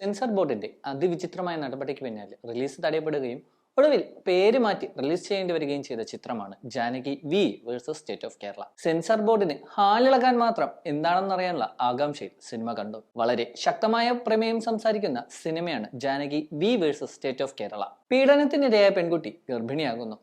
Sensor ബോർഡിന്റെ അതിവിചിത്രമായ നടപടിക്ക് പിന്നാലെ റിലീസ് തടയപ്പെടുകയും ഒടുവിൽ പേര് മാറ്റി റിലീസ് ചെയ്യേണ്ടി വരികയും ചെയ്ത ചിത്രമാണ് Janaki V versus state of Kerala censor ബോർഡിന് ഹാലിളകാൻ മാത്രം എന്താണെന്നറിയാനുള്ള ആകാംക്ഷയിൽ സിനിമ കണ്ടു. വളരെ ശക്തമായ പ്രമേയം സംസാരിക്കുന്ന സിനിമയാണ് Janaki V versus state of Kerala പീഡനത്തിനിരയായ പെൺകുട്ടി ഗർഭിണിയാകുന്നു.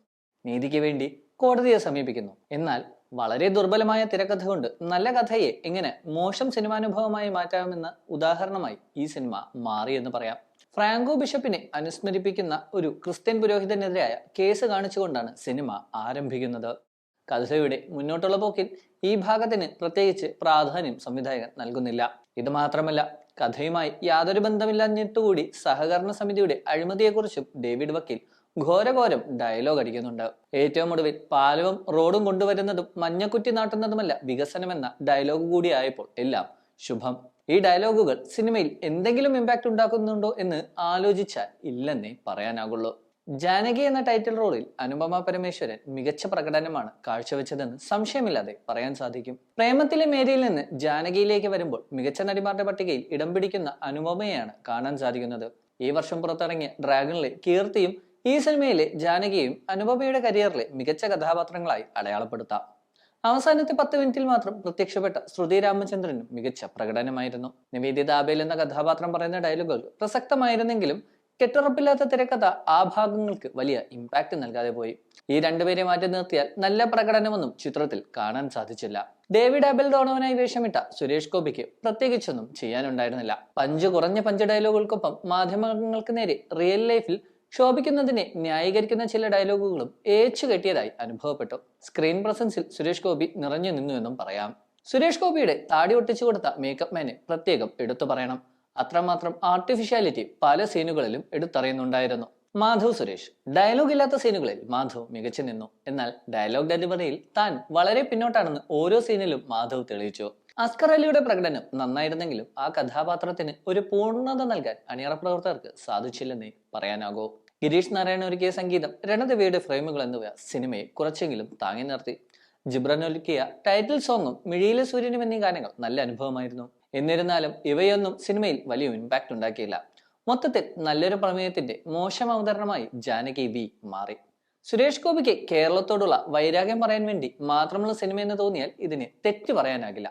നീതിക്ക് വേണ്ടി കോടതിയെ സമീപിക്കുന്നു. എന്നാൽ വളരെ ദുർബലമായ തിരക്കഥ കൊണ്ട് നല്ല കഥയെ എങ്ങനെ മോശം സിനിമാനുഭവമായി മാറ്റാമെന്ന ഉദാഹരണമായി ഈ സിനിമ മാറിയെന്ന് പറയാം. ഫ്രാങ്കോ ബിഷപ്പിനെ അനുസ്മരിപ്പിക്കുന്ന ഒരു ക്രിസ്ത്യൻ പുരോഹിതനെതിരായ കേസ് കാണിച്ചുകൊണ്ടാണ് സിനിമ ആരംഭിക്കുന്നത്. കഥയുടെ മുന്നോട്ടുള്ള പോക്കിൽ ഈ ഭാഗത്തിന് പ്രത്യേകിച്ച് പ്രാധാന്യം സംവിധായകൻ നൽകുന്നില്ല. ഇത് മാത്രമല്ല കഥയുമായി യാതൊരു ബന്ധമില്ലാഞ്ഞിട്ടുകൂടി സഹകരണ സമിതിയുടെ അഴിമതിയെക്കുറിച്ചും ഡേവിഡ് വക്കീൽ ഘോരഘോരം ഡയലോഗ് അടിക്കുന്നുണ്ട്. ഏറ്റവും ഒടുവിൽ പാലവും റോഡും കൊണ്ടുവരുന്നതും മഞ്ഞക്കുറ്റി നാട്ടുന്നതുമല്ല വികസനമെന്ന ഡയലോഗ് കൂടിയായപ്പോൾ എല്ലാം ശുഭം. ഈ ഡയലോഗുകൾ സിനിമയിൽ എന്തെങ്കിലും ഇമ്പാക്ട് ഉണ്ടാക്കുന്നുണ്ടോ എന്ന് ആലോചിച്ചാൽ ഇല്ലെന്നേ പറയാനാകുള്ളൂ. ജാനകി എന്ന ടൈറ്റിൽ റോളിൽ അനുപമ പരമേശ്വരൻ മികച്ച പ്രകടനമാണ് കാഴ്ചവെച്ചതെന്ന് സംശയമില്ലാതെ പറയാൻ സാധിക്കും. പ്രേമത്തിലെ മേരിയിൽ നിന്ന് ജാനകിയിലേക്ക് വരുമ്പോൾ മികച്ച നടിമാരുടെ പട്ടികയിൽ ഇടം പിടിക്കുന്ന അനുപമയെയാണ് കാണാൻ സാധിക്കുന്നത്. ഈ വർഷം പുറത്തിറങ്ങിയ ഡ്രാഗണിലെ കീർത്തിയും ഈ സിനിമയിലെ ജാനകിയും അനുപമയുടെ കരിയറിലെ മികച്ച കഥാപാത്രങ്ങളായി അടയാളപ്പെടുത്താം. അവസാനത്തെ പത്ത് മിനിറ്റിൽ മാത്രം പ്രത്യക്ഷപ്പെട്ട ശ്രുതി രാമചന്ദ്രനും മികച്ച പ്രകടനമായിരുന്നു. നിവേദിത ആബേൽ എന്ന കഥാപാത്രം പറയുന്ന ഡയലോഗുകൾ പ്രസക്തമായിരുന്നെങ്കിലും കെട്ടുറപ്പില്ലാത്ത തിരക്കഥ ആ ഭാഗങ്ങൾക്ക് വലിയ ഇമ്പാക്ട് നൽകാതെ പോയി. ഈ രണ്ടുപേരെ മാറ്റി നിർത്തിയാൽ നല്ല പ്രകടനമൊന്നും ചിത്രത്തിൽ കാണാൻ സാധിച്ചില്ല. ഡേവിഡ് ആബൽ ഡോണവനായി വേഷമിട്ട സുരേഷ് ഗോപിക്ക് പ്രത്യേകിച്ചൊന്നും ചെയ്യാനുണ്ടായിരുന്നില്ല. പഞ്ച് കുറഞ്ഞ പഞ്ച് ഡയലോഗുകൾക്കൊപ്പം മാധ്യമങ്ങൾക്ക് നേരെ റിയൽ ലൈഫിൽ ശോഭിക്കുന്നതിനെ ന്യായീകരിക്കുന്ന ചില ഡയലോഗുകളും ഏച്ചു കെട്ടിയതായി അനുഭവപ്പെട്ടു സ്ക്രീൻ പ്രസൻസിൽ സുരേഷ് ഗോപി നിറഞ്ഞു നിന്നു എന്നും പറയാം. സുരേഷ് ഗോപിയുടെ താടി ഒട്ടിച്ചു കൊടുത്ത മേക്കപ്പ് മാനെ പ്രത്യേകം എടുത്തു പറയണം. അത്രമാത്രം ആർട്ടിഫിഷ്യാലിറ്റി പല സീനുകളിലും എടുത്തറിയുന്നുണ്ടായിരുന്നു. മാധവ് സുരേഷ് ഡയലോഗ് ഇല്ലാത്ത സീനുകളിൽ മാധവ് മികച്ചു നിന്നു. എന്നാൽ ഡയലോഗ് ഡെലിവറിയിൽ താൻ വളരെ പിന്നോട്ടാണെന്ന് ഓരോ സീനിലും മാധവ് തെളിയിച്ചു. അസ്കർ അലിയുടെ പ്രകടനം നന്നായിരുന്നെങ്കിലും ആ കഥാപാത്രത്തിന് ഒരു പൂർണത നൽകാൻ അണിയറ പ്രവർത്തകർക്ക് സാധിച്ചില്ലെന്നേ പറയാനാകൂ. ഗിരീഷ് നാരായണ ഒരുക്കിയ സംഗീതം രണദേവിയുടെ ഫ്രെയിമുകൾ എന്നിവ സിനിമയെ കുറച്ചെങ്കിലും താങ്ങി നിർത്തി. ജിബ്രൻ ഒരുക്കിയ ടൈറ്റിൽ സോങ്ങും മിഴിയിലെ സൂര്യനും എന്നീ ഗാനങ്ങൾ നല്ല അനുഭവമായിരുന്നു. എന്നിരുന്നാലും ഇവയൊന്നും സിനിമയിൽ വലിയ ഇമ്പാക്ട് ഉണ്ടാക്കിയില്ല. മൊത്തത്തിൽ നല്ലൊരു പ്രമേയത്തിന്റെ മോശം അവതരണമായി ജാനകി വി മാറി. സുരേഷ് ഗോപിക്ക് കേരളത്തോടുള്ള വൈരാഗ്യം പറയാൻ വേണ്ടി മാത്രമുള്ള സിനിമ എന്ന് തോന്നിയാൽ ഇതിന് തെറ്റ് പറയാനാകില്ല.